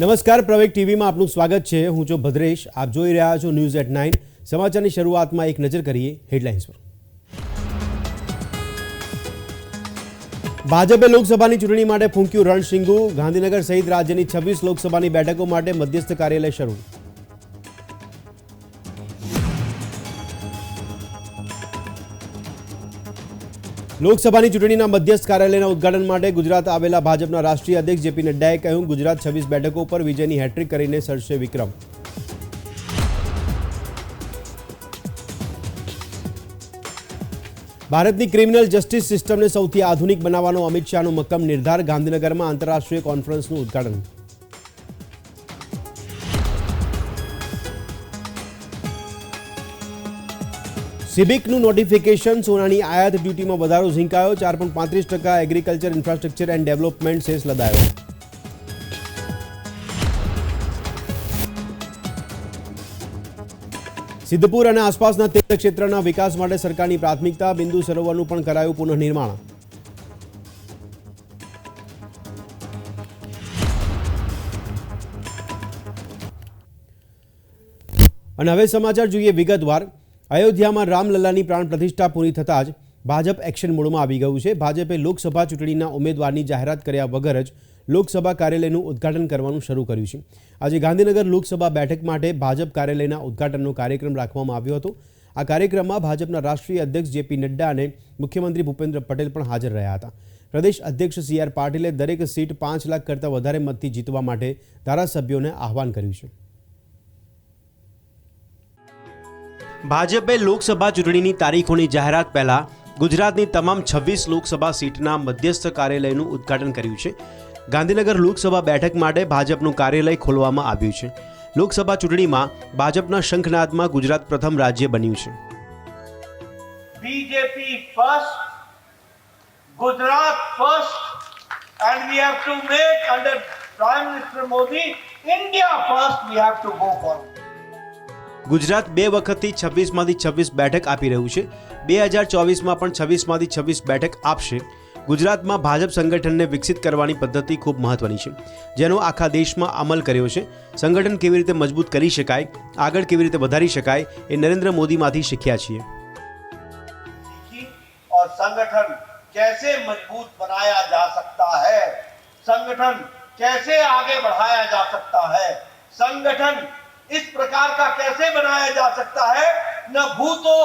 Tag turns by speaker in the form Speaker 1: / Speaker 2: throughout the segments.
Speaker 1: નમસ્કાર, પ્રવેગ ટીવીમાં આપનું સ્વાગત છે. હું છું ભદ્રેશ. આપ જોઈ રહ્યા છો ન્યૂઝ એટ નાઇન. સમાચારની શરૂઆતમાં એક નજર કરીએ હેડલાઇન્સ પર. ભાજપે લોકસભાની ચૂંટણી માટે ફૂંક્યું રણશીંગુ ગાંધીનગર સહિત રાજ્યની છવ્વીસ લોકસભાની બેઠકો માટે મધ્યસ્થ કાર્યાલય શરૂ. લોકસભાની ચૂંટણીના મધ્યસ્થ કાર્યાલયના ઉદઘાટન માટે ગુજરાત આવેલા ભાજપના રાષ્ટ્રીય અધ્યક્ષ જેપી નડ્ડાએ કહ્યું, ગુજરાત છવ્વીસ બેઠકો પર વિજયની હેટ્રિક કરીને સરશે વિક્રમ. ભારતની ક્રિમિનલ જસ્ટિસ સિસ્ટમને સૌથી આધુનિક બનાવવાનો અમિત શાહનો મક્કમ નિર્ધાર ગાંધીનગરમાં આંતરરાષ્ટ્રીય કોન્ફરન્સનું ઉદ્ઘાટન. સિબિકનું નોટિફિકેશન સોનાની આયાત ડ્યુટીમાં વધારો ઝીંકાયો, ચાર પોઈન્ટ પાંત્રીસ ટકા agriculture infrastructure and development cess લદાયો. Siddhpur અને આસપાસના તીર્થક્ષેત્રના વિકાસ માટે સરકારની પ્રાથમિકતા, બિંદુ સરોવરનું પણ કરાયું પુનઃનિર્માણ. અને હવે સમાચાર જોઈએ વિગતવાર. અયોધ્યામાં રામલલ્લાની પ્રાણ પ્રતિષ્ઠા પૂરી થતાં જ ભાજપ એક્શન મોડમાં આવી ગયું છે. ભાજપે લોકસભા ચૂંટણીના ઉમેદવારની જાહેરાત કર્યા વગર જ લોકસભા કાર્યાલયનું ઉદ્ઘાટન કરવાનું શરૂ કર્યું છે. આજે ગાંધીનગર લોકસભા બેઠક માટે ભાજપ કાર્યાલયના ઉદ્ઘાટનનો કાર્યક્રમ રાખવામાં આવ્યો હતો. આ કાર્યક્રમમાં ભાજપના રાષ્ટ્રીય અધ્યક્ષ જેપી નડ્ડા અને મુખ્યમંત્રી ભૂપેન્દ્ર પટેલ પણ હાજર રહ્યા હતા. પ્રદેશ અધ્યક્ષ સી આર પાટીલે દરેક સીટ પાંચ લાખ કરતાં વધારે મતથી જીતવા માટે ધારાસભ્યોને આહવાન કર્યું છે. ભાજપે લોકસભા ચૂંટણીની તારીખોની જાહેરાત પહેલા ગુજરાતની તમામ છવ્વીસ લોકસભા સીટના મધ્યસ્થ કાર્યાલયનું ઉદ્ઘાટન કર્યું છે. ગાંધીનગર લોકસભા બેઠક માટે ભાજપનું કાર્યાલય ખોલવામાં આવ્યું છે. લોકસભા ચૂંટણીમાં ભાજપના શંખનાદમાં ગુજરાત પ્રથમ રાજ્ય બન્યું છે.
Speaker 2: BJP first Gujarat first and we have to make under prime minister Modi India first we have to go for.
Speaker 1: Gujarat બે વખતથી છવ્વીસમાંથી છવ્વીસ બેઠક આપી રહ્યું છે બે હજાર ચોવીસમાં પણ છવ્વીસમાંથી છવ્વીસ બેઠક આપશે ગુજરાતમાં ભાજપ સંગઠનને વિકસિત કરવાની પદ્ધતિ ખૂબ મહત્વની છે જેનો આખા દેશમાં અમલ કર્યો છે સંગઠન કેવી રીતે મજબૂત કરી શકાય આગળ કેવી રીતે વધારી શકાય એ નરેન્દ્ર મોદીમાંથી શીખ્યા છીએ
Speaker 2: सीखी और संगठन कैसे मजबूत बनाया जा सकता है संगठन कैसे आगे बढ़ाया जा सकता है संगठन इस प्रकार का कैसे बनाया जा सकता है न भूतो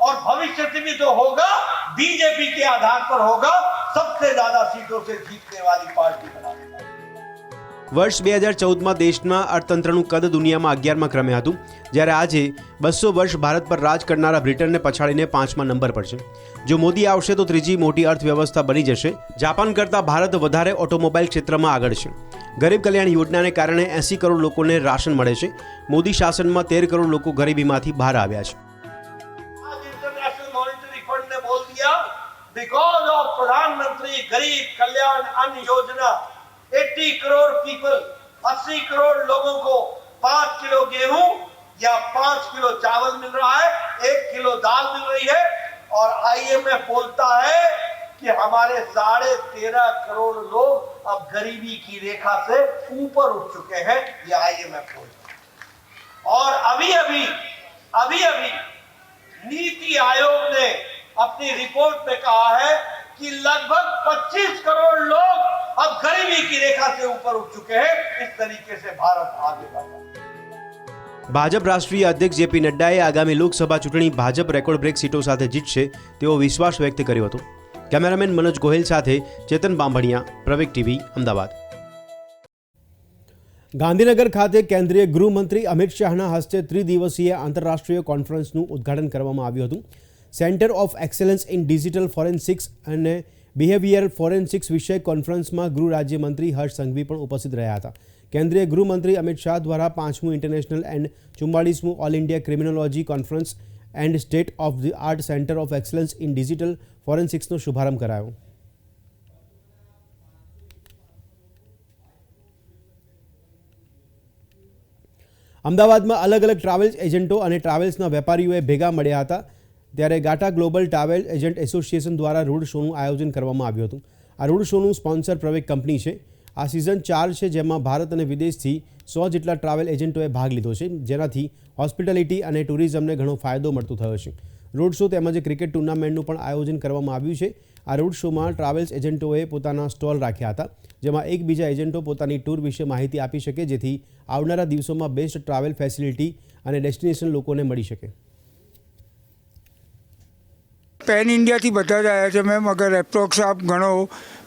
Speaker 2: और भविष्य से भी जो होगा बीजेपी के आधार पर होगा सबसे ज्यादा सीटों से जीतने वाली पार्टी बनाने
Speaker 1: વર્ષ બે હજાર ચૌદમાં દેશના અર્થતંત્રનું કદ દુનિયામાં અગિયારમાં ક્રમે હતું જ્યારે આજે બસો વર્ષ ભારત પર રાજ કરનારા બ્રિટનને પછાડીને પાંચમા નંબર પર છે જો મોદી આવશે તો ત્રીજી મોટી અર્થવ્યવસ્થા બની જશે જાપાન કરતાં ભારત વધારે ઓટોમોબાઈલ ક્ષેત્રમાં આગળ છે ગરીબ કલ્યાણ યોજનાને કારણે એંસી કરોડ લોકોને રાશન મળે છે મોદી શાસનમાં તેર કરોડ લોકો ગરીબીમાંથી બહાર આવ્યા છે
Speaker 2: because of pradhan mantri garib kalyan ann yojana 80 crore people 80 crore logon ko 5 kilo gehun ya 5 kilo chawal mil raha hai 1 kilo dal mil rahi hai aur IMF bolta hai कि हमारे साढ़े तेरह करोड़ लोग अब गरीबी की रेखा से ऊपर उठ चुके हैं ये आईएमएफ बोलता है और अभी अभी अभी अभी नीति आयोग ने अपनी रिपोर्ट में कहा है कि लगभग 25 करोड़ लोग अब गरीबी की रेखा से ऊपर उठ चुके हैं इस तरीके से भारत आगे बढ़ रहा है
Speaker 1: ભાજપ રાષ્ટ્રીય અધ્યક્ષ જેપી નડ્ડાએ આગામી લોકસભા ચૂંટણી ભાજપ રેકોર્ડ બ્રેક સીટો સાથે જીતશે તેવો વિશ્વાસ વ્યક્ત કર્યો હતો કેમેરામેન મનોજ ગોહિલ સાથે ચેતન બાંભણિયા, પ્રવેક ટીવી, અમદાવાદ. ગાંધીનગર ખાતે કેન્દ્રીય ગૃહમંત્રી અમિત શાહના હસ્તે ત્રિદિવસીય આંતરરાષ્ટ્રીય કોન્ફરન્સનું ઉદ્ઘાટન કરવામાં આવ્યું હતું. Centre of excellence in digital forensics અને બિહેવિયર ફોરેન્સિક્સ વિષયક કોન્ફરન્સમાં ગૃહ રાજ્યમંત્રી હર્ષ સંઘવી પણ ઉપસ્થિત રહ્યા હતા. કેન્દ્રીય ગૃહમંત્રી અમિત શાહ દ્વારા પાંચમું international and ચુમ્માળીસમું all India criminology conference and state of the art centre of excellence in digital ફોરેન્સિક્સનો શુભારંભ કરાયો. અમદાવાદમાં અલગ અલગ ટ્રાવેલ્સ એજન્ટો અને ટ્રાવેલ્સના વેપારીઓએ ભેગા મળ્યા હતા. ત્યારે ગાટા ગ્લોબલ ટ્રાવેલ એજન્ટ એસોસિએશન દ્વારા રોડ શોનું આયોજન કરવામાં આવ્યું હતું. આ રોડ શોનું સ્પોન્સર પ્રવેગ કંપની છે. આ સિઝન ચાર છે જેમાં ભારત અને વિદેશથી સો જેટલા ટ્રાવેલ એજન્ટોએ ભાગ લીધો છે. જેનાથી હોસ્પિટાલિટી અને ટુરિઝમને ઘણો ફાયદો મળતો થયો છે. રોડ શો તેમજ ક્રિકેટ ટુર્નામેન્ટનું પણ આયોજન કરવામાં આવ્યું છે. આ રોડ શોમાં ટ્રાવેલ્સ એજન્ટોએ પોતાના સ્ટોલ રાખ્યા હતા, જેમાં એકબીજા એજન્ટો પોતાની ટૂર વિશે માહિતી આપી શકે, જેથી આવનારા દિવસોમાં બેસ્ટ ટ્રાવેલ ફેસિલિટી અને ડેસ્ટિનેશન લોકોને મળી શકે.
Speaker 3: પેન ઇન્ડિયાથી બધા જ આવ્યા છે મેમ. અગર એપ્રોક્સ આપ ગણો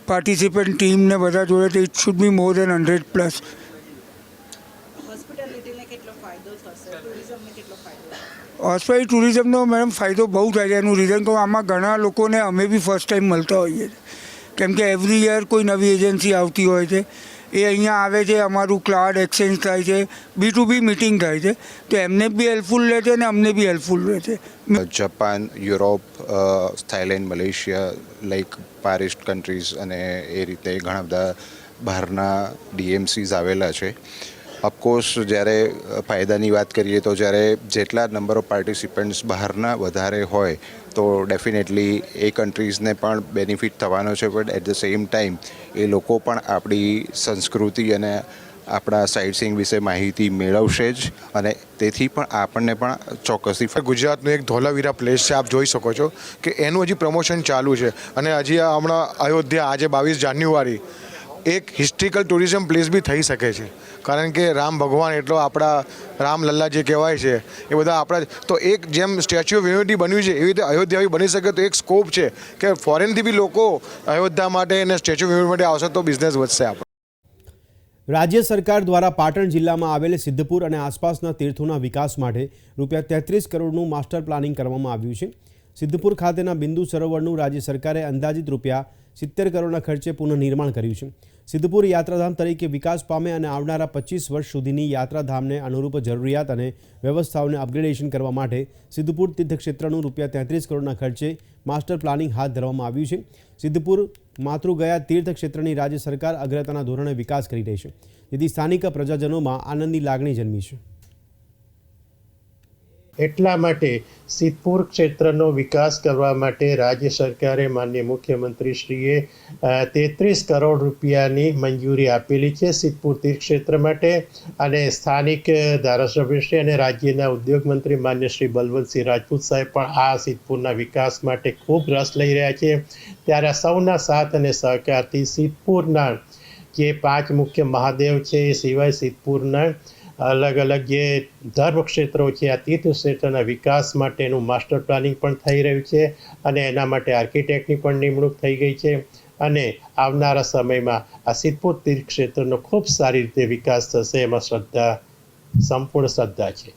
Speaker 3: પાર્ટિસિપન્ટ ટીમને બધા જોડે, તો it should be more than hundred plus
Speaker 4: હોસ્પિટાલિટીને કેટલો ફાયદો થશે? ટુરિઝમને કેટલો ફાયદો
Speaker 3: હોસ્પિટલ ટુરિઝમનો મેડમ ફાયદો બહુ થાય છે. એનું રીઝન તો આમાં ઘણા લોકોને અમે બી ફર્સ્ટ ટાઈમ મળતા હોઈએ છીએ. કેમ કે એવરી યર કોઈ નવી એજન્સી આવતી હોય છે. એ અહીંયા આવે છે અમારું ક્લાઉડ એક્સચેન્જ થાય છે બી ટુ બી મિટિંગ થાય છે. તો એમને બી હેલ્પફુલ રહે છે અને અમને બી હેલ્પફુલ રહે છે.
Speaker 5: Japan Europe Thailand Malaysia like tourist countries અને એ રીતે ઘણા બધા બહારના ડીએમસીઝ આવેલા છે. ઓફકોર્સ જ્યારે ફાયદાની વાત કરીએ તો જ્યારે જેટલા નંબર ઓફ પાર્ટિસિપન્ટ્સ બહારના વધારે હોય, તો ડેફિનેટલી એ કન્ટ્રીઝને પણ બેનિફિટ થવાનો છે. But at the same time એ લોકો પણ આપણી સંસ્કૃતિ અને આપણા સાઇટસીંગ વિશે માહિતી મેળવશે જ. અને તેથી પણ આપણને પણ ચોક્કસથી
Speaker 6: ગુજરાતનું એક ધોલાવીરા પ્લેસ છે, આપ જોઈ શકો છો કે એનું હજી પ્રમોશન ચાલુ છે. અને હજી હમણાં અયોધ્યા, આજે બાવીસ જાન્યુઆરી એક હિસ્ટ્રિકલ ટુરિઝમ પ્લેસ બી થઈ શકે છે. કારણ કે રામ ભગવાન એટલો આપણા રામલલ્લા જે કહેવાય છે, એ બધા આપણા તો એક જેમ સ્ટેચ્યુ ઓફ યુનિટી બન્યું છે, એવી રીતે અયોધ્યા બની શકે તો એક સ્કોપ છે કે ફોરેનથી બી લોકો અયોધ્યા માટે અને સ્ટેચ્યુ ઓફ યુનિટી માટે આવશે તો બિઝનેસ વધશે આપણો.
Speaker 1: રાજ્ય સરકાર દ્વારા પાટણ જિલ્લામાં આવેલ સિદ્ધપુર અને આસપાસના તીર્થોના વિકાસ માટે રૂપિયા તેત્રીસ કરોડનું માસ્ટર પ્લાનિંગ કરવામાં આવ્યું છે. સિદ્ધપુર ખાતેના બિંદુ સરોવરનું રાજ્ય સરકારે અંદાજિત રૂપિયા સિત્તેર કરોડના ખર્ચે પુનઃનિર્માણ કર્યું છે. સિદ્ધપુર યાત્રાધામ તરીકે વિકાસ પામે અને આવનારા પચીસ વર્ષ સુધીની યાત્રાધામને અનુરૂપ જરૂરિયાત અને વ્યવસ્થાઓને અપગ્રેડેશન કરવા માટે સિદ્ધપુર તીર્થક્ષેત્રનું રૂપિયા તેત્રીસ કરોડના ખર્ચે માસ્ટર પ્લાનિંગ હાથ ધરવામાં આવ્યું છે. સિદ્ધપુર માતૃગયા તીર્થક્ષેત્રની રાજ્ય સરકાર અગ્રતાના ધોરણે વિકાસ કરી રહી છે. જેથી સ્થાનિક પ્રજાજનોમાં આનંદની લાગણી જન્મી છે.
Speaker 7: એટલા માટે સિદ્ધપુર ક્ષેત્રનો વિકાસ કરવા માટે રાજ્ય સરકારે માન્ય મુખ્યમંત્રીશ્રીએ તેત્રીસ કરોડ રૂપિયાની મંજૂરી આપેલી છે સિદ્ધપુર ક્ષેત્ર માટે. અને સ્થાનિક ધારાસભ્યશ્રી અને રાજ્યના ઉદ્યોગ મંત્રી માન્ય શ્રી બલવંતસિંહ રાજપૂત સાહેબ પણ આ સિદ્ધપુરના વિકાસ માટે ખૂબ રસ લઈ રહ્યા છે. ત્યારે સૌના સાથ અને સહકારથી સિદ્ધપુરના જે પાંચ મુખ્ય મહાદેવ છે એ સિવાય સિદ્ધપુરના અલગ અલગ જે ધર્મ ક્ષેત્રો છે, આ તીર્થ ક્ષેત્રના વિકાસ માટેનું માસ્ટર પ્લાનિંગ પણ થઈ રહ્યું છે અને એના માટે આર્કિટેક્ટની પણ નિમણૂક થઈ ગઈ છે અને આવનારા સમયમાં આ સિદ્ધપુર તીર્થ ક્ષેત્રનો ખૂબ સારી રીતે વિકાસ થશે, એમાં શ્રદ્ધા, સંપૂર્ણ શ્રદ્ધા છે.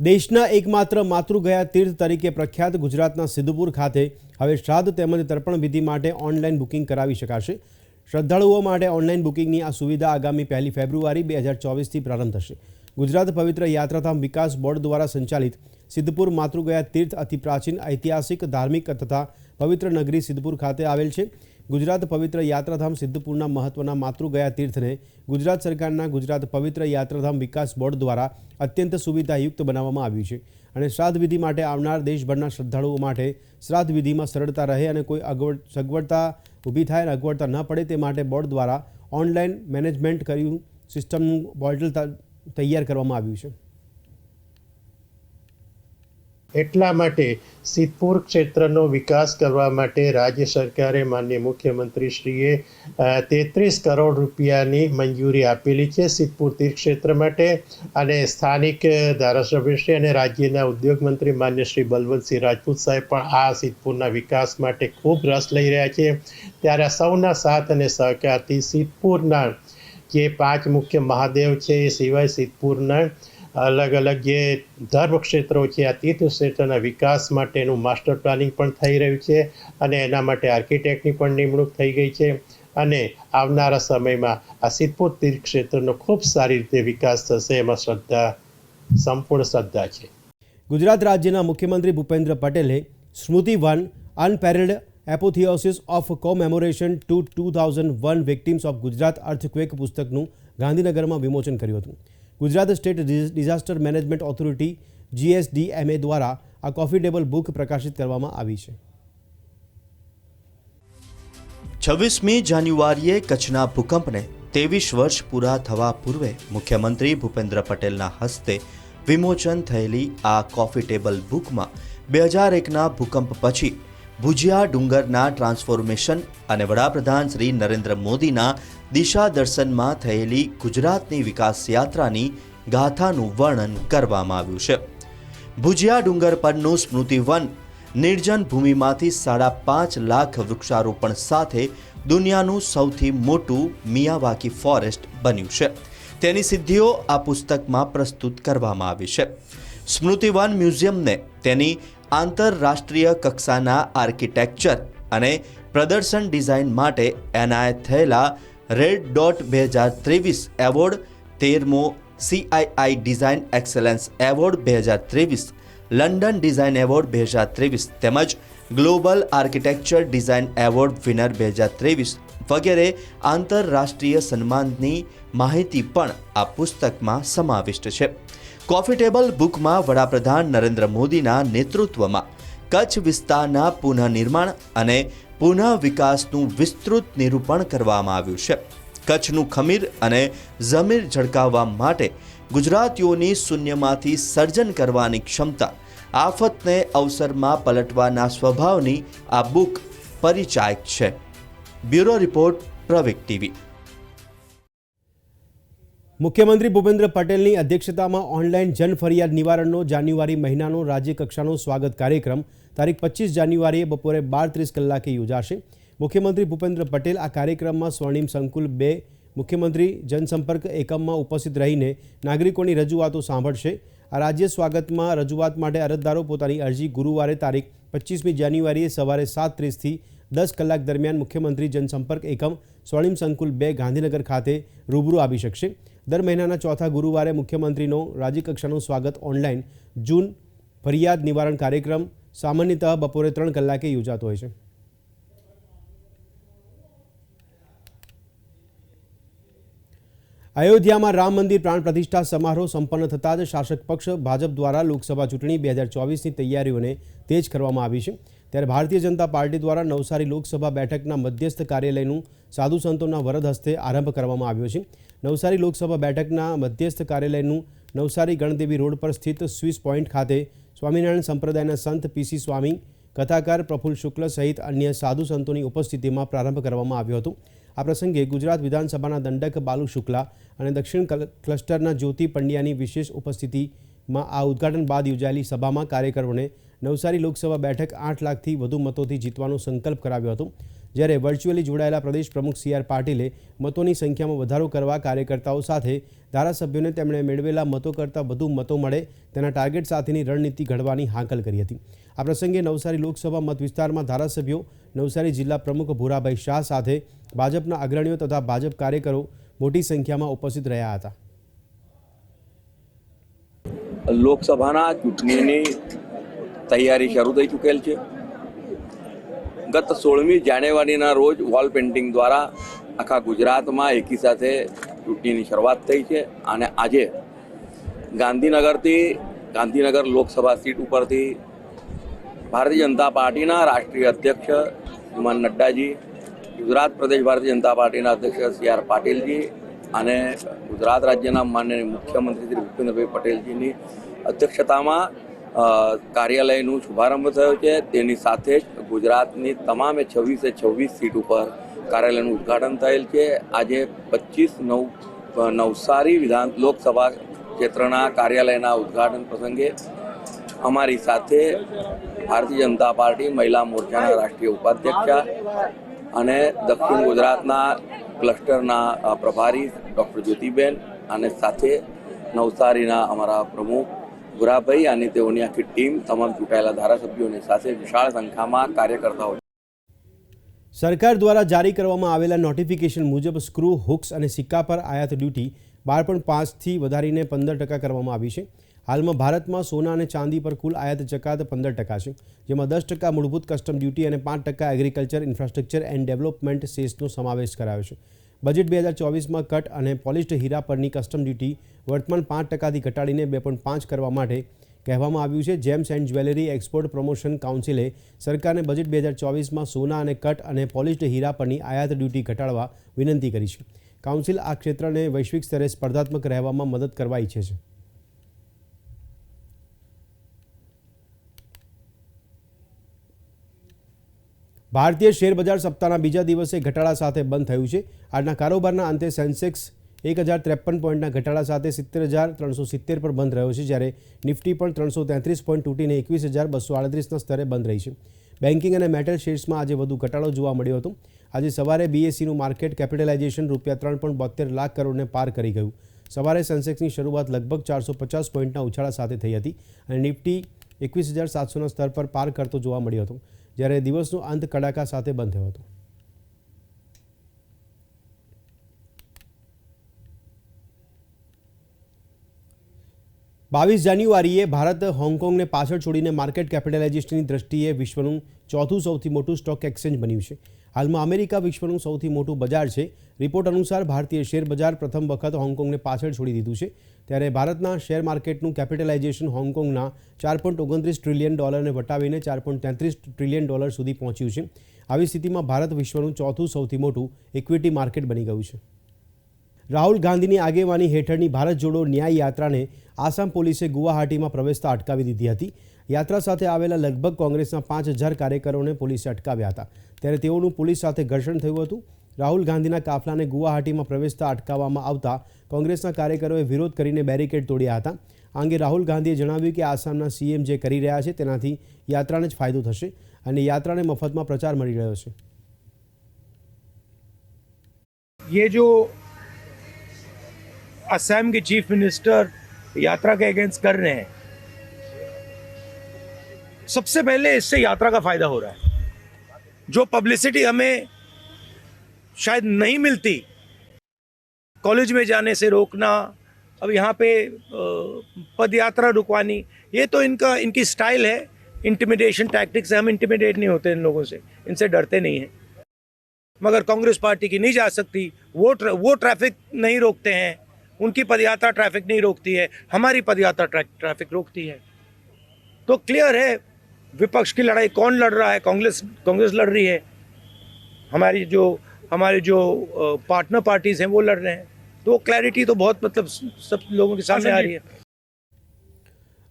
Speaker 1: દેશના એકમાત્ર માતૃગયા તીર્થ તરીકે પ્રખ્યાત ગુજરાતના સિદ્ધપુર ખાતે હવે શ્રાદ્ધ તેમજ તર્પણ વિધિ માટે ઓનલાઈન બુકિંગ કરાવી શકાશે. શ્રદ્ધાળુઓ માટે ઓનલાઈન બુકિંગની આ સુવિધા આગામી પહેલી ફેબ્રુઆરી બે હજાર ચોવીસથી પ્રારંભ થશે. ગુજરાત પવિત્ર યાત્રાધામ વિકાસ બોર્ડ દ્વારા સંચાલિત સિદ્ધપુર માતૃગયા તીર્થ અતિ પ્રાચીન, ઐતિહાસિક, ધાર્મિક તથા પવિત્ર નગરી સિદ્ધપુર ખાતે આવેલ છે. ગુજરાત પવિત્ર યાત્રાધામ સિદ્ધપુરના મહત્વના માતૃગયા તીર્થને ગુજરાત સરકારના ગુજરાત પવિત્ર યાત્રાધામ વિકાસ બોર્ડ દ્વારા અત્યંત સુવિધાયુક્ત બનાવવામાં આવ્યું છે અને શ્રાદ્ધ વિધિ માટે આવનાર દેશભરના શ્રદ્ધાળુઓ માટે શ્રાદ્ધ વિધિમાં સરળતા રહે અને કોઈ અગવડ, સગવડતા ઊભી થાય અને અગવડતા ન પડે તે માટે બોર્ડ દ્વારા ઓનલાઈન મેનેજમેન્ટ કર્યું, સિસ્ટમનું પોર્ટલ તૈયાર કરવામાં આવ્યું છે.
Speaker 7: એટલા માટે સિદ્ધપુર ક્ષેત્રનો વિકાસ કરવા માટે રાજ્ય સરકારે માન્ય મુખ્યમંત્રીશ્રીએ તેત્રીસ કરોડ રૂપિયાની મંજૂરી આપેલી છે સિદ્ધપુર તીર્થક્ષેત્ર માટે. અને સ્થાનિક ધારાસભ્યશ્રી અને રાજ્યના ઉદ્યોગ મંત્રી માન્ય શ્રી બલવંતસિંહ રાજપૂત સાહેબ પણ આ સિદ્ધપુરના વિકાસ માટે ખૂબ રસ લઈ રહ્યા છે. ત્યારે સૌના સાથ અને સહકારથી સિદ્ધપુરના જે પાંચ મુખ્ય મહાદેવ છે એ સિવાય સિદ્ધપુરના અલગ અલગ જે ધર્મ ક્ષેત્રો છે, આ તીર્થ ક્ષેત્રના વિકાસ માટેનું માસ્ટર પ્લાનિંગ પણ થઈ રહ્યું છે અને એના માટે આર્કિટેક્ટની પણ નિમણૂક થઈ ગઈ છે અને આવનારા સમયમાં આ સિદ્ધપુર તીર્થ ક્ષેત્રનો ખૂબ સારી રીતે વિકાસ થશે, એમાં શ્રદ્ધા, સંપૂર્ણ શ્રદ્ધા છે.
Speaker 1: ગુજરાત રાજ્યના મુખ્યમંત્રી ભૂપેન્દ્ર પટેલે Smriti Van, unparalleled apotheosis of commemoration to two thousand one victims of Gujarat earthquake પુસ્તકનું ગાંધીનગરમાં વિમોચન કર્યું હતું. Gujarat state disaster management authority GSDMA દ્વારા આ કોફી ટેબલ બુક પ્રકાશિત કરવામાં આવી છે.
Speaker 8: છવ્વીસમી જાન્યુઆરીએ કચ્છના ભૂકંપને ત્રેવીસ વર્ષ પૂરા થવા પૂર્વે મુખ્યમંત્રી ભૂપેન્દ્ર પટેલના હસ્તે વિમોચન થયેલી આ કોફી ટેબલ બુકમાં બે હજાર એકના ભૂકંપ પછી ભુજિયા ડુંગરના ટ્રાન્સફોર્મેશન અને વડાપ્રધાન શ્રી નરેન્દ્ર મોદીના દિશા દર્શનમાં થયેલી ગુજરાતની વિકાસ યાત્રાની ગાથાનું વર્ણન કરવામાં આવ્યું છે. ભુજિયા ડુંગર પરનું સ્મૃતિવન નિર્જન ભૂમિમાંથી સાડા પાંચ લાખ વૃક્ષારોપણ સાથે દુનિયાનું સૌથી મોટું મિયાવાકી ફોરેસ્ટ બન્યું છે. તેની સિદ્ધિઓ આ પુસ્તકમાં પ્રસ્તુત કરવામાં આવી છે. સ્મૃતિવન મ્યુઝિયમને તેની આંતરરાષ્ટ્રીય કક્ષાના આર્કિટેક્ચર અને પ્રદર્શન ડિઝાઇન માટે એનાયત થયેલા રેડ ડોટ બે હજાર ત્રેવીસ એવોર્ડ, તેરમો સીઆઈઆઈ ડિઝાઇન એક્સેલન્સ એવોર્ડ બે હજાર ત્રેવીસ, લંડન ડિઝાઇન એવોર્ડ બે હજાર ત્રેવીસ, તેમજ global architecture design award winner બે હજાર ત્રેવીસ વગેરે આંતરરાષ્ટ્રીય સન્માનની માહિતી પણ આ પુસ્તકમાં સમાવિષ્ટ છે. કોફી ટેબલ બુકમાં વડાપ્રધાન નરેન્દ્ર મોદીના નેતૃત્વમાં કચ્છ વિસ્તારના પુનઃનિર્માણ અને પુનઃ વિકાસનું વિસ્તૃત નિરૂપણ કરવામાં આવ્યું છે. કચ્છનું ખમીર અને જમીર ઝળકાવવા માટે ગુજરાતીઓની શૂન્યમાંથી સર્જન કરવાની ક્ષમતા, આફતને અવસરમાં પલટવાના સ્વભાવની આ બુક પરિચાયક છે. બ્યુરો રિપોર્ટ, પ્રવિક ટીવી.
Speaker 1: મુખ્યમંત્રી ભૂપેન્દ્ર પટેલની અધ્યક્ષતામાં ઓનલાઈન જન ફરિયાદ નિવારણનો જાન્યુઆરી મહિનાનો રાજ્યકક્ષાનો સ્વાગત કાર્યક્રમ તારીખ પચીસ જાન્યુઆરીએ બપોરે બાર ત્રીસ કલાકે યોજાશે. મુખ્યમંત્રી ભૂપેન્દ્ર પટેલ આ કાર્યક્રમમાં સ્વર્ણિમ સંકુલ બે મુખ્યમંત્રી જનસંપર્ક એકમમાં ઉપસ્થિત રહીને નાગરિકોની રજૂઆતો સાંભળશે. આ રાજ્ય સ્વાગતમાં રજૂઆત માટે અરજદારો પોતાની અરજી ગુરુવારે તારીખ પચીસમી જાન્યુઆરીએ સવારે સાત ત્રીસથી દસ કલાક દરમિયાન મુખ્યમંત્રી જનસંપર્ક એકમ સ્વર્ણિમ સંકુલ બે ગાંધીનગર ખાતે રૂબરૂ આપી શકશે. દર મહિનાના ચોથા ગુરુવારે મુખ્યમંત્રીનો રાજ્યકક્ષાનું સ્વાગત ઓનલાઈન જૂન ફરિયાદ નિવારણ કાર્યક્રમ સામાન્યતઃ બપોરે ત્રણ કલાકે યોજાતો હોય છે. અયોધ્યામાં રામ મંદિર પ્રાણ પ્રતિષ્ઠા સમારોહ સંપન્ન થતાં જ શાસક પક્ષ ભાજપ દ્વારા લોકસભા ચૂંટણી બે હજાર ચોવીસની તૈયારીઓને તેજ કરવામાં આવી છે. ત્યારે ભારતીય જનતા પાર્ટી દ્વારા નવસારી લોકસભા બેઠકના મધ્યસ્થ કાર્યાલયનું સાધુ સંતોના વરદ હસ્તે આરંભ કરવામાં આવ્યો છે. નવસારી લોકસભા બેઠકના મધ્યસ્થ કાર્યાલયનું નવસારી ગણદેવી રોડ પર સ્થિત સ્વિસ પોઈન્ટ ખાતે સ્વામિનારાયણ સંપ્રદાયના સંત પીસી સ્વામી, કથાકાર પ્રફુલ્લ શુક્લ સહિત અન્ય સાધુ સંતોની ઉપસ્થિતિમાં પ્રારંભ કરવામાં આવ્યો હતો. આ પ્રસંગે ગુજરાત વિધાનસભાના દંડક બાલુ શુક્લા અને દક્ષિણ ક્લસ્ટરના જ્યોતિ પંડ્યાની વિશેષ ઉપસ્થિતિમાં આ ઉદ્ઘાટન બાદ યોજાયેલી સભામાં કાર્યકરોને નવસારી લોકસભા બેઠક આઠ લાખથી વધુ મતોથી જીતવાનો સંકલ્પ કરાવ્યો હતો. જ્યારે વર્ચ્યુઅલી જોડાયેલા પ્રદેશ પ્રમુખ સી આર પાટીલે મતોની સંખ્યામાં વધારો કરવા કાર્યકર્તાઓ સાથે ધારાસભ્યોને તેમણે મેળવેલા મતો કરતાં વધુ મતો મળે તેના ટાર્ગેટ સાથેની રણનીતિ ઘડવાની હાંકલ કરી હતી. આ પ્રસંગે નવસારી લોકસભા મત વિસ્તારમાં ધારાસભ્યો નવસારી જિલ્લા પ્રમુખ ભૂરાભાઈ શાહ સાથે ભાજપના અગ્રણીઓ તથા ભાજપ કાર્યકરો મોટી સંખ્યામાં ઉપસ્થિત રહ્યા હતા.
Speaker 9: લોકસભાના ચૂંટણીની તૈયારી શરૂ થઈ ચૂકેલ છે. ગત સોળમી જાન્યુઆરીના રોજ વોલ પેઇન્ટિંગ દ્વારા આખા ગુજરાતમાં એકી સાથે ચૂંટણીની શરૂઆત થઈ છે અને આજે ગાંધીનગરથી ગાંધીનગર લોકસભા સીટ ઉપરથી ભારતીય જનતા પાર્ટીના રાષ્ટ્રીય અધ્યક્ષ શ્રીમાન નડ્ડાજી, ગુજરાત પ્રદેશ ભારતીય જનતા પાર્ટીના અધ્યક્ષ સી આર પાટીલજી અને ગુજરાત રાજ્યના માન્ય મુખ્યમંત્રી શ્રી ભૂપેન્દ્રભાઈ પટેલજીની અધ્યક્ષતામાં કાર્યાલયનું શુભારંભ થયો છે. તેની સાથે જ ગુજરાતની તમામે છવ્વીસે છવ્વીસ સીટ ઉપર કાર્યાલયનું ઉદ્ઘાટન થયેલ છે. આજે પચીસ નવ નવસારી વિધાન, લોકસભા ક્ષેત્રના કાર્યાલયના ઉદ્ઘાટન પ્રસંગે અમારી સાથે ભારતીય જનતા પાર્ટી મહિલા મોરચાના રાષ્ટ્રીય ઉપાધ્યક્ષા અને દક્ષિણ ગુજરાતના ક્લસ્ટરના પ્રભારી ડૉક્ટર જ્યોતિબેન અને સાથે નવસારીના અમારા પ્રમુખ ગુરાભાઈ અને તેઓની આખી ટીમ તમામ ચૂંટાયેલા ધારાસભ્યોની સાથે વિશાળ સંખ્યામાં કાર્યકર્તાઓ
Speaker 1: સરકાર દ્વારા જારી કરવામાં આવેલા નોટિફિકેશન મુજબ સ્ક્રૂ હુક્સ અને સિક્કા પર આયાત ડ્યુટી બાર પોઈન્ટ પાંચથી વધારીને પંદર ટકા કરવામાં આવી છે. હાલમાં ભારતમાં સોના અને ચાંદી પર કુલ આયાત જકાત પંદર ટકા છે. જેમાં દસ ટકા મૂળભૂત કસ્ટમ ડ્યુટી અને પાંચ ટકા એગ્રીકલ્ચર ઇન્ફ્રાસ્ટ્રક્ચર એન્ડ ડેવલપમેન્ટ સેસનો સમાવેશ કરાયો છે. બજેટ બે હજાર ચોવીસમાં કટ અને પોલિશ્ડ હીરા પરની કસ્ટમ ડ્યુટી વર્તમાન પાંચ ટકાથી ઘટાડીને બે પોઈન્ટ પાંચ કરવા માટે કહેવામાં આવ્યું છે. Gems and jewellery export promotion કાઉન્સિલે સરકારને બજેટ બે હજાર ચોવીસમાં સોના અને કટ અને પોલિશ્ડ હીરા પરની આયાત ડ્યુટી ઘટાડવા વિનંતી કરી છે. કાઉન્સિલ આ ક્ષેત્રને વૈશ્વિક સ્તરે સ્પર્ધાત્મક રહેવામાં મદદ કરવા ઈચ્છે છે. ભારતીય શેર બજાર સપ્તાહના બીજા દિવસે ઘટાડા સાથે બંધ થયું છે. આજના કારોબારના અંતે સેન્સેક્સ એક હજાર ત્રેપન પોઈન્ટના ઘટાડા સાથે સિત્તેર હજાર ત્રણસો સિત્તેર પર બંધ રહ્યો છે, જ્યારે નિફ્ટી પણ ત્રણસો તેત્રીસ પોઈન્ટ તૂટીને એકવીસ હજાર બસો આડત્રીસના સ્તરે બંધ રહી છે. બેન્કિંગ અને મેટલ શેર્સમાં આજે વધુ ઘટાડો જોવા મળ્યો હતો. આજે સવારે બીએસસીનું માર્કેટ કેપિટલાઇઝેશન રૂપિયા ત્રણ પોઈન્ટ બોતેર લાખ કરોડને પાર કરી ગયું. સવારે સેન્સેક્સની શરૂઆત લગભગ ચારસો પચાસ પોઈન્ટના ઉછાળા સાથે થઈ હતી અને નિફ્ટી એકવીસ હજાર સાતસોના સ્તર પર પાર કરતો જોવા મળ્યો હતો. જ્યારે દિવસનો અંત કડાકા સાથે બંધ થયો હતો. બાવીસ જાન્યુઆરીએ ભારત હોંગકોંગને પાછળ છોડીને માર્કેટ કેપિટલાઇઝેશનની દ્રષ્ટિએ વિશ્વનું ચોથું સૌથી મોટું સ્ટોક એક્સચેન્જ બન્યું છે. હાલમાં અમેરિકા વિશ્વનું સૌથી મોટું બજાર છે. રિપોર્ટ અનુસાર ભારતીય શેર બજાર પ્રથમ વખત હોંગકોંગને પાછળ છોડી દીધું છે. ત્યારે ભારતના શેર માર્કેટનું કેપિટલાઇઝેશન હોંગકોંગના ચાર પોઈન્ટ ઓગણત્રીસ ટ્રિલિયન ડોલરને વટાવીને ચાર પોઈન્ટ તેત્રીસ ટ્રિલિયન ડોલર સુધી પહોંચ્યું છે. આવી સ્થિતિમાં ભારત વિશ્વનું ચોથું સૌથી મોટું ઇક્વિટી માર્કેટ બની ગયું છે. રાહુલ ગાંધીની આગેવાની હેઠળની ભારત જોડો ન્યાય યાત્રાને આસામ પોલીસે ગુવાહાટીમાં પ્રવેશતા અટકાવી દીધી હતી. યાત્રા સાથે આવેલા લગભગ કોંગ્રેસના પાંચ હજાર કાર્યકરોને પોલીસે અટકાવ્યા હતા. ત્યારે તેઓનું પોલીસ સાથે ઘર્ષણ થયું હતું. રાહુલ ગાંધીના કાફલાને ગુવાહાટીમાં પ્રવેશતા અટકાવવામાં આવતા કોંગ્રેસના કાર્યકરોએ વિરોધ કરીને બેરિકેડ તોડ્યા હતા આ અંગે રાહુલ ગાંધીએ જણાવ્યું કે આસામના સીએમ જે કરી રહ્યા છે તેનાથી યાત્રાને જ ફાયદો થશે અને યાત્રાને મફતમાં પ્રચાર મળી રહ્યો છે
Speaker 10: ये जो असम के चीफ मिनिस्टर यात्रा के अगेंस्ट कर रहे हैं सबसे पहले इससे यात्रा का फायदा हो रहा है जो पब्लिसिटी हमें शायद नहीं मिलती कॉलेज में जाने से रोकना अब यहाँ पे पद यात्रा रुकवानी ये तो इनका इनकी स्टाइल है। इंटिमिडेशन टैक्टिक्स से हम इंटिमिडेट नहीं होते इन लोगों से इनसे डरते नहीं हैं। मगर कांग्रेस पार्टी की नहीं जा सकती वो ट्र, वो ट्रैफ़िक नहीं रोकते हैं उनकी पदयात्रा ट्रैफ़िक नहीं रोकती है हमारी पदयात्रा ट्रैफ़िक रोकती है। तो क्लियर है विपक्ष की लड़ाई कौन लड़ रहा है कांग्रेस कांग्रेस लड़ रही है। हमारी जो हमारे जो पार्टनर पार्टीज़ हैं वो लड़ रहे हैं। तो क्लैरिटी तो बहुत मतलब सब लोगों के सामने आ रही है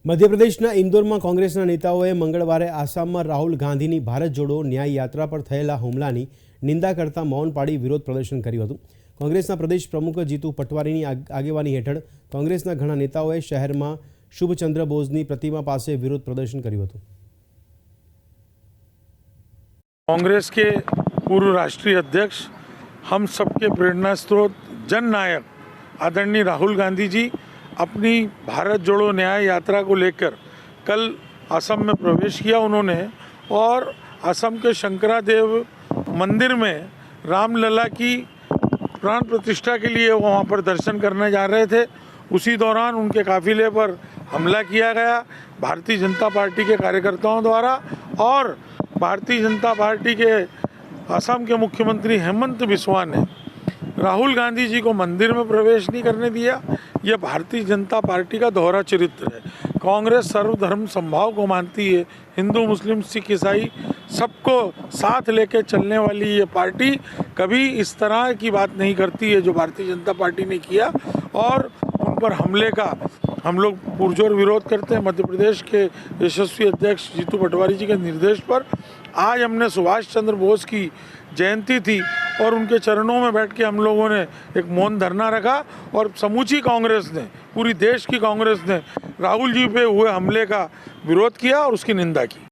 Speaker 1: મધ્યપ્રદેશના ઇન્દોરમાં કોંગ્રેસના નેતાઓએ મંગળવારે આસામમાં રાહુલ ગાંધીની ભારત જોડો ન્યાય યાત્રા પર થયેલા હુમલાની નિંદા કરતા મૌન પાડી વિરોધ પ્રદર્શન કર્યું હતું કોંગ્રેસના પ્રદેશ પ્રમુખ જીતુ પટવારીની આગ- આગેવાની હેઠળ કોંગ્રેસના ઘણા નેતાઓએ શહેરમાં શુભચંદ્ર બોઝની પ્રતિમા પાસે વિરોધ પ્રદર્શન કર્યું હતું
Speaker 11: कांग्रेस के पूर्व राष्ट्रीय अध्यक्ष हम सबके प्रेरणा स्रोत जन नायक, आदरणीय राहुल गांधी जी अपनी भारत जोड़ो न्याय यात्रा को लेकर कल असम में प्रवेश किया उन्होंने और असम के शंकरादेव मंदिर में रामलला की प्राण प्रतिष्ठा के लिए वो वहाँ पर दर्शन करने जा रहे थे। उसी दौरान उनके काफिले पर हमला किया गया। भारतीय जनता पार्टी के कार्यकर्ताओं द्वारा और भारतीय जनता पार्टी के असम के मुख्यमंत्री हेमंत बिस्वा ने राहुल गांधी जी को मंदिर में प्रवेश नहीं करने दिया यह भारतीय जनता पार्टी का दोहरा चरित्र है कांग्रेस सर्वधर्म संभाव को मानती है हिंदू मुस्लिम सिख ईसाई सबको साथ लेके चलने वाली ये पार्टी कभी इस तरह की बात नहीं करती है जो भारतीय जनता पार्टी ने किया और उन पर हमले का हम लोग पुरजोर विरोध करते हैं मध्य प्रदेश के यशस्वी अध्यक्ष जीतू पटवारी जी के निर्देश पर आज हमने सुभाष चंद्र बोस की जयंती थी और उनके चरणों में बैठ के हम लोगों ने एक मौन धरना रखा और समूची कांग्रेस ने पूरी देश की कांग्रेस ने राहुल जी पे हुए हमले का विरोध किया और उसकी निंदा की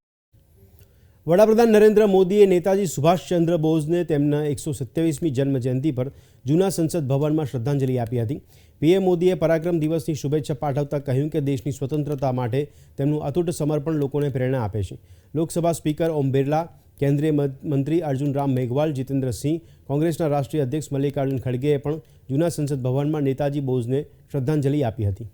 Speaker 1: વડાપ્રધાન નરેન્દ્ર મોદીએ નેતાજી સુભાષચંદ્ર બોઝને તેમના એકસો સત્યાવીસમી જન્મ જયંતિ પર જૂના સંસદ ભવનમાં શ્રદ્ધાંજલિ આપી હતી પીએમ મોદીએ પરાક્રમ દિવસની શુભેચ્છા પાઠવતા કહ્યું કે દેશની સ્વતંત્રતા માટે તેમનું અતૂટ સમર્પણ લોકોને પ્રેરણા આપે છે લોકસભા સ્પીકર ઓમ બિરલા કેન્દ્રીય મંત્રી અર્જુન રામ મેઘવાલ જીતેન્દ્રસિંહ કોંગ્રેસના રાષ્ટ્રીય અધ્યક્ષ મલ્લિકાર્જુન ખડગેએ પણ જૂના સંસદ ભવનમાં નેતાજી બોઝને શ્રદ્ધાંજલિ આપી હતી.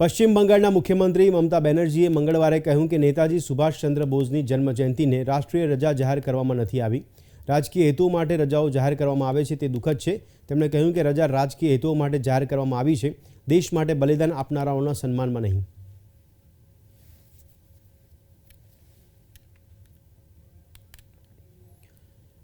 Speaker 1: પશ્ચિમ બંગાળના મુખ્યમંત્રી મમતા બેનર્જીએ મંગળવારે કહ્યું કે નેતાજી સુભાષચંદ્ર બોઝની જન્મજયંતિને રાષ્ટ્રીય રજા જાહેર કરવામાં નથી આવી. રાજકીય હેતુઓ માટે રજાઓ જાહેર કરવામાં આવે છે તે દુઃખદ છે. તેમણે કહ્યું કે રજા રાજકીય હેતુઓ માટે જાહેર કરવામાં આવી છે. દેશ માટે બલિદાન આપનારાઓના સન્માનમાં નહીં.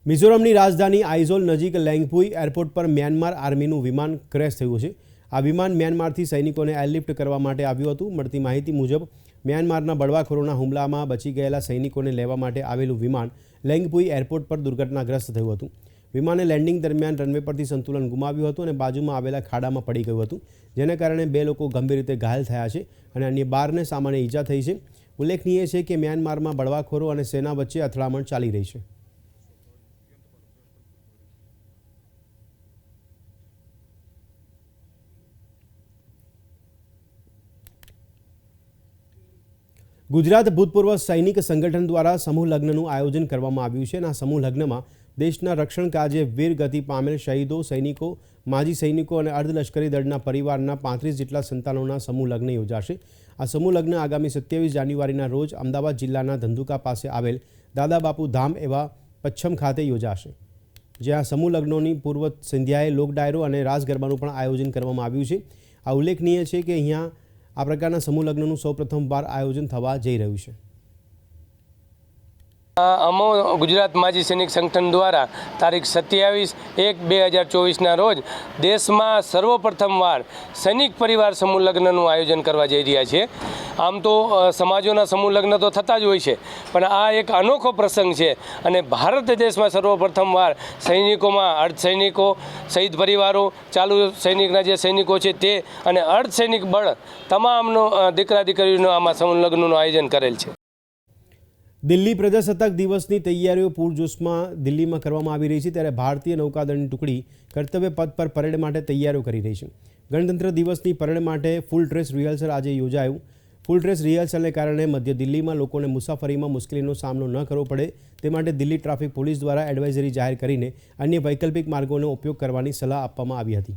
Speaker 1: મિઝોરમની રાજધાની આઇઝોલ નજીક લેંગપુઈ એરપોર્ટ પર મ્યાનમાર આર્મીનું વિમાન ક્રેશ થયું છે. આ વિમાન મ્યાનમારથી સૈનિકોને એરલિફ્ટ કરવા માટે આવ્યું હતું. મળતી માહિતી મુજબ, મ્યાનમારના બળવાખોરોના હુમલામાં બચી ગયેલા સૈનિકોને લેવા માટે આવેલું વિમાન લેંગપુઈ એરપોર્ટ પર દુર્ઘટનાગ્રસ્ત થયું હતું. વિમાને લેન્ડિંગ દરમિયાન રનવે પરથી સંતુલન ગુમાવ્યું હતું અને બાજુમાં આવેલા ખાડામાં પડી ગયું હતું, જેને કારણે બે લોકો ગંભીર રીતે ઘાયલ થયા છે અને અન્ય બારને સામાન્ય ઈજા થઈ છે. ઉલ્લેખનીય છે કે મ્યાનમારમાં બળવાખોરો અને સેના વચ્ચે અથડામણ ચાલી રહી છે. ગુજરાત ભૂતપૂર્વ સૈનિક સંગઠન દ્વારા સમૂહ લગ્નનું આયોજન કરવામાં આવ્યું છે અને આ સમૂહ લગ્નમાં દેશના રક્ષણ કાજે વીર ગતિ પામેલ શહીદો, સૈનિકો, માજી સૈનિકો અને અર્ધલશ્કરી દળના પરિવારના પાંત્રીસ જેટલા સંતાનોના સમૂહ લગ્ન યોજાશે. આ સમૂહ લગ્ન આગામી સત્યાવીસ જાન્યુઆરીના રોજ અમદાવાદ જિલ્લાના ધંધુકા પાસે આવેલ દાદાબાપુ ધામ એવા પચ્છમ ખાતે યોજાશે. જ્યાં સમૂહ લગ્નોની પૂર્વ સંધ્યાએ લોક ડાયરો અને રાસ ગરબાનું પણ આયોજન કરવામાં આવ્યું છે. આ ઉલ્લેખનીય છે કે અહીંયા આ પ્રકારના સમૂહ લગ્નનું સૌપ્રથમવાર આયોજન થવા જઈ રહ્યું છે.
Speaker 12: અમો ગુજરાત માજી સૈનિક સંગઠન દ્વારા તારીખ સત્યાવીસ એક બે હજાર ચોવીસના રોજ દેશમાં સર્વપ્રથમવાર સૈનિક પરિવાર સમૂહ લગ્નનું આયોજન કરવા જઈ રહ્યા છે. આમ તો સમાજોના સમૂહ લગ્ન તો થતા જ હોય છે, પણ આ એક અનોખો પ્રસંગ છે અને ભારત દેશમાં સર્વપ્રથમવાર સૈનિકોમાં અર્ધ સૈનિકો, શહીદ પરિવારો, ચાલુ સૈનિકના જે સૈનિકો છે તે અને અર્ધ સૈનિક બળ તમામનો દીકરા દીકરીઓનો આમાં સમૂહ લગ્નનું આયોજન કરેલ છે.
Speaker 1: દિલ્હી પ્રજાસત્તાક દિવસની તૈયારીઓ પૂરજોશમાં દિલ્હીમાં કરવામાં આવી રહી છે ત્યારે ભારતીય નૌકાદળની ટુકડી કર્તવ્ય પદ પર પરેડ માટે તૈયારીઓ કરી રહી છે. ગણતંત્ર દિવસની પરેડ માટે ફૂલ ડ્રેસ રિહર્સલ આજે યોજાયું. ફૂલ ડ્રેસ રિહર્સલને કારણે મધ્ય દિલ્હીમાં લોકોને મુસાફરીમાં મુશ્કેલીનો સામનો ન કરવો પડે. તે માટે દિલ્હી ટ્રાફિક પોલીસ દ્વારા એડવાઇઝરી જાહેર કરીને અન્ય વૈકલ્પિક માર્ગોનો ઉપયોગ કરવાની સલાહ આપવામાં આવી હતી.